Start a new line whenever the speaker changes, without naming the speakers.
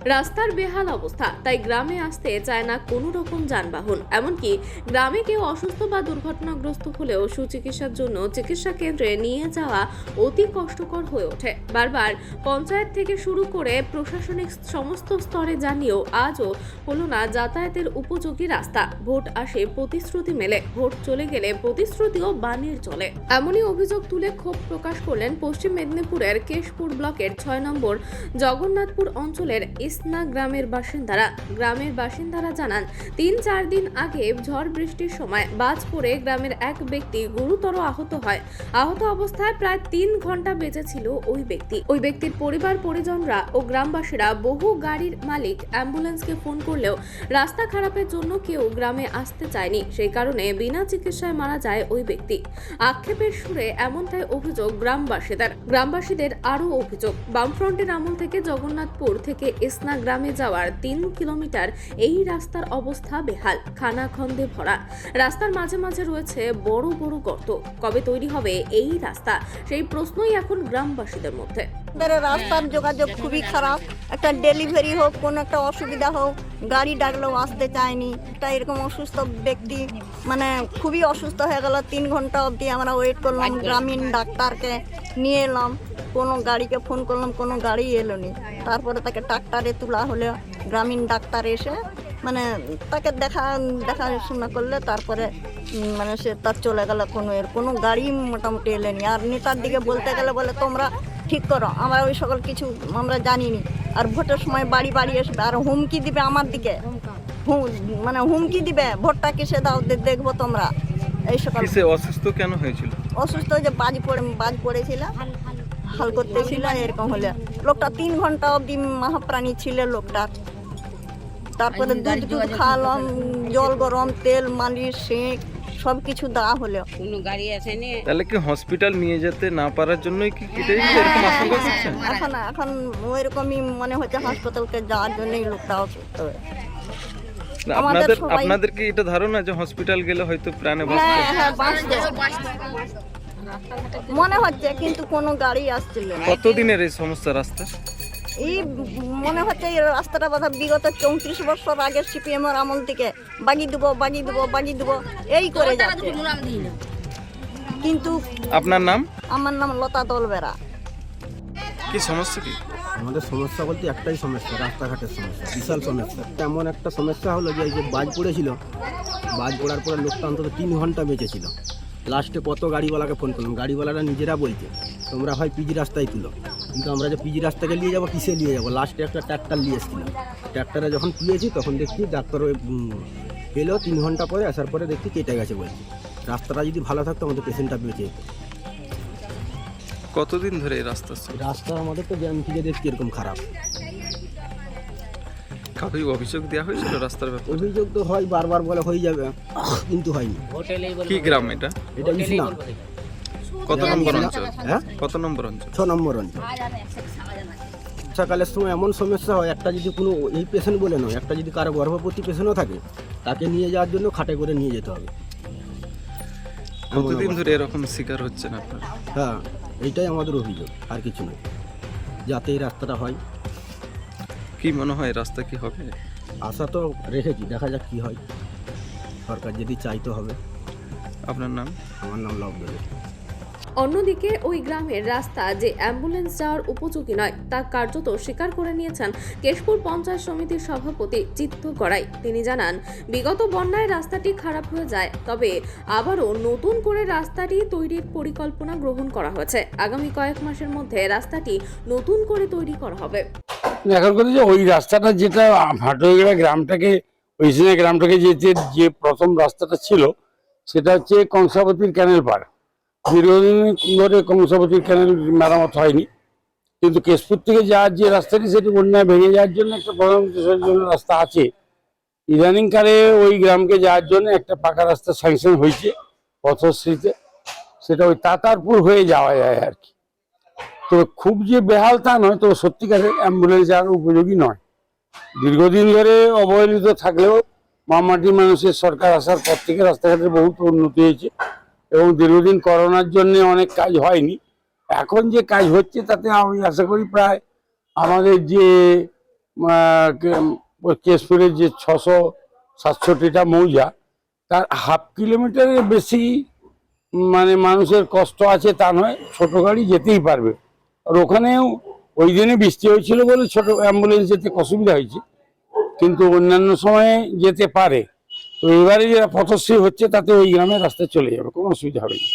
রাস্তার বেহাল অবস্থা, তাই গ্রামে আসতে চায় না কোনো রকম যানবাহন। এমনকি গ্রামে কেউ অসুস্থ বা দুর্ঘটনাগ্রস্ত হলেও সুচিকিৎসার জন্য চিকিৎসা কেন্দ্রে নিয়ে যাওয়া অতি কষ্টকর হয়ে ওঠে। বারবার পঞ্চায়েত থেকে শুরু করে প্রশাসনিক সমস্ত স্তরে জানিয়েও আজও হলো না যাতায়াতের উপযোগী রাস্তা। ভোট আসে প্রতিশ্রুতি মেলে, ভোট চলে গেলে প্রতিশ্রুতিও বানিয়ে চলে। এমনই অভিযোগ তুলে ক্ষোভ প্রকাশ করলেন পশ্চিম মেদিনীপুরের কেশপুর ব্লকের ছয় নম্বর জগন্নাথপুর অঞ্চলের ইসনা গ্রামের বাসিন্দারা। গ্রামের বাসিন্দারা জানান, তিন চার দিন আগে ঝড় বৃষ্টির সময় বাজ পড়ে গ্রামের এক ব্যক্তি গুরুতর আহত হয়। আহত অবস্থায় প্রায় তিন ঘণ্টা বেঁচেছিল ওই ব্যক্তি। ওই ব্যক্তির পরিবার, পরিজনরা ও গ্রামবাসীরা বহু গাড়ির মালিক অ্যাম্বুলেন্সকে ফোন করলেও রাস্তা খারাপের জন্য কেউ গ্রামে আসতে চায়নি। সেই কারণে বিনা চিকিৎসায় মারা যায় ওই ব্যক্তি। আক্ষেপের সুরে এমনটাই অভিযোগ গ্রামবাসীদের। গ্রামবাসীদের আরও অভিযোগ, বামফ্রন্টের আমল থেকে জগন্নাথপুর থেকে ইসনা গ্রামে যাওয়ার তিন কিলোমিটার এই রাস্তার অবস্থা বেহাল খানাখন্দে ভরা। রাস্তার মাঝে মাঝে রয়েছে বড় বড় গর্ত। কবে তৈরি হবে এই রাস্তা? সেই প্রশ্নই এখন গ্রামবাসীদের মধ্যে।
রাস্তার যোগাযোগ খুবই খারাপ। একটা ডেলিভারি হোক কোনো একটা অসুবিধা হোক গাড়ি ডাকলেও আসতে চায়নি। একটা এরকম অসুস্থ ব্যক্তি মানে খুবই অসুস্থ হয়ে গেল তিন ঘণ্টা অবধি আমরা ওয়েট করলাম গ্রামীণ ডাক্তারকে। নিয়ে এলাম। কোনো গাড়িকে ফোন করলাম কোনো গাড়ি এলো নি তারপরে তাকে ট্রাক্টারে তোলা হলো। গ্রামীণ ডাক্তার এসে মানে তাকে দেখা দেখাশোনা করলে তারপরে মানে সে তার চলে গেল কোনো এর। কোনো গাড়ি মোটামুটি এলেনি। আর নেতার দিকে বলতে গেলে বলে তোমরা ঠিক করো আমরা ওই সকল কিছু আমরা জানিনি। আর ভোটের সময় বাড়ি বাড়ি আসবে। আর হুমকি দিবে আমার দিকে। হুম- মানে হুমকি দিবে। ভোটটা কিসে দাও দেখব তোমরা। এই সকল
কিসে অসুস্থ কেন হয়েছিল?
অসুস্থ যে বাজ পড়ে বাজ পড়েছিল হাল করতেছিল এরকম হলে। লোকটা তিন ঘণ্টা অবধি মহাপ্রাণী ছিল লোকটার তারপরে দুধ দুধ খাওয়ালাম জল গরম তেল মালিশ সেঁক সব কিছু দেওয়া হলো।
কোনো গাড়ি আসেনি
তাহলে কি হসপিটাল নিয়ে যেতে না পারার জন্যই কি কেটে দিচ্ছে এরকম আশঙ্কা করছেন?
এখন এখন ওইরকমই মনে হচ্ছে হাসপাতালকে যাওয়ার জন্যই লোকটা অসুস্থ হয়ে
আপনাদের আপনাদের কি এটা ধারণা যে হসপিটাল গেলে হয়তো প্রাণে
হ্যাঁ হ্যাঁ বাঁচবে মনে হচ্ছে কিন্তু কোনো গাড়ি আসছিল না।
কতদিনের এই সমস্যা রাস্তা?
এই মনে হচ্ছে এই রাস্তাটা বোধহয় বিগত চৌত্রিশ বছর আগে সিপিএম এর আমল থেকে বাগি দেবো বাগি দেবো বাগি দেবো এই করে যাচ্ছে। কিন্তু
আপনার নাম?
আমার নাম লতা দলবেরা।
কি সমস্যা কি?
আমাদের সমস্যা বলতে একটাই সমস্যা, রাস্তাঘাটের সমস্যা, বিশাল সমস্যা। তেমন একটা সমস্যা হলো যে এই যে বাজ পড়েছিল বাজ পড়ার পরে লোকটা অন্তত তিন ঘণ্টা বেঁচেছিল। লাস্টে কত গাড়িওয়ালাকে ফোন করলাম, গাড়িওয়ালারা নিজেরা বলছে, তোমরা হয় পিজি রাস্তায় তুলো, কিন্তু আমরা যে পিজি রাস্তাকে নিয়ে যাব, কিসে নিয়ে যাব? লাস্টে একটা ট্র্যাক্টর নিয়ে এসেছিলাম। ট্র্যাক্টরে যখন তুলেছি, তখন দেখছি ডাক্তার এলো তিন ঘণ্টা পরে, আসার পরে দেখছি কেটে গেছে বলছি। রাস্তাটা যদি ভালো থাকতো, আমাদের পেশেন্টটা বেঁচে যেত।
কতদিন ধরে এই রাস্তা?
রাস্তা আমাদের তো জ্যাম থেকে দেখছি এরকম খারাপ।
কাউকে অভিযোগ দেওয়া হয়েছিল রাস্তার ব্যাপারে?
অভিযোগ তো হয় বারবার বলে হয়ে যাবে। কিন্তু হয়নি।
কি গ্রাম এটা?
এটা ইসলাম।
কত নম্বর অঞ্চল?
হ্যাঁ?
কত নম্বর অঞ্চল?
ছ নম্বর অঞ্চল। সকালের সময় এমন সমস্যা হয় একটা যদি কোনো এই পেশেন্ট বলে নয় একটা যদি কারও গর্ভবতী পেশেন্টও থাকে তাকে নিয়ে যাওয়ার জন্য খাটে করে নিয়ে যেতে হবে।
কতদিন ধরে এরকম শিকার হচ্ছেন আপনার?
হ্যাঁ। এইটাই আমাদের অভিযোগ আর কিছু নয় যাতে এই রাস্তাটা হয়।
কি মনে হয় রাস্তা কি হবে?
আশা তো রেখেছি দেখা যাক কি হয়। সরকার যদি চাইতে হবে।
আপনার নাম?
আমার নাম লব দেবে
অন্যদিকে ওই গ্রামের রাস্তা যে অ্যাম্বুলেন্স যাওয়ার উপযোগী নয়, তা কার্যত স্বীকার করে নিয়েছেন কেশপুর পঞ্চায়েত সমিতির সভাপতি চিত্ত গড়াই। তিনি জানান, বিগত বন্যায় রাস্তাটি খারাপ হয়ে যায়, তবে আবারও নতুন করে রাস্তাটি তৈরির পরিকল্পনা গ্রহণ করা হয়েছে। আগামী কয়েক মাসের মধ্যে রাস্তাটি নতুন করে তৈরি করা হবে।
এখন কথা যে ওই রাস্তাটা যেটা ভাটোগড়া গ্রামটাকে, ওই গ্রামটাকে যেতে যে প্রথম রাস্তাটা ছিল, সেটা হচ্ছে কংসাবতীর ক্যানেল পার দীর্ঘদিন ধরে কংসাবতীর ক্যানেল মেরামত হয়নি? কিন্তু কেশপুর থেকে যাওয়ার যে রাস্তাটি, সেটি বন্যায় ভেঙে যাওয়ার জন্য একটা প্রধান উদ্দেশ্যের জন্য রাস্তা আছে। ইদানিংকালে ওই গ্রামকে যাওয়ার জন্য একটা পাকা রাস্তা স্যাংশন হয়েছে পথশ্রীতে। সেটা ওই তাতারপুর হয়ে যাওয়া যায় আর কি। তো খুব যে বেহাল তা নয় তো সত্যিকারের অ্যাম্বুলেন্স যাওয়ার উপযোগী নয়। দীর্ঘদিন ধরে অবহেলিত থাকলেও মামাটি মানুষের সরকার আসার পর থেকে রাস্তাঘাটের বহুত উন্নতি হয়েছে। এবং দীর্ঘদিন করোনার জন্য অনেক কাজ হয়নি। এখন যে কাজ হচ্ছে তাতে আমি আশা করি প্রায় আমাদের যে কেশপুরের যে ছশো সাতষট্টিটা মৌজা, তার হাফ কিলোমিটারের বেশি মানে মানুষের কষ্ট আছে তা নয়, ছোট গাড়ি যেতেই পারবে। আর ওখানেও ওই দিনে বৃষ্টি হয়েছিল বলে ছোট অ্যাম্বুলেন্স যেতে অসুবিধা হয়েছে। কিন্তু অন্যান্য সময়ে যেতে পারে। তো এবারে যারা পথশ্রী হচ্ছে, তাতে ওই গ্রামের রাস্তায় চলে যাবে, কোনো অসুবিধা হবে না।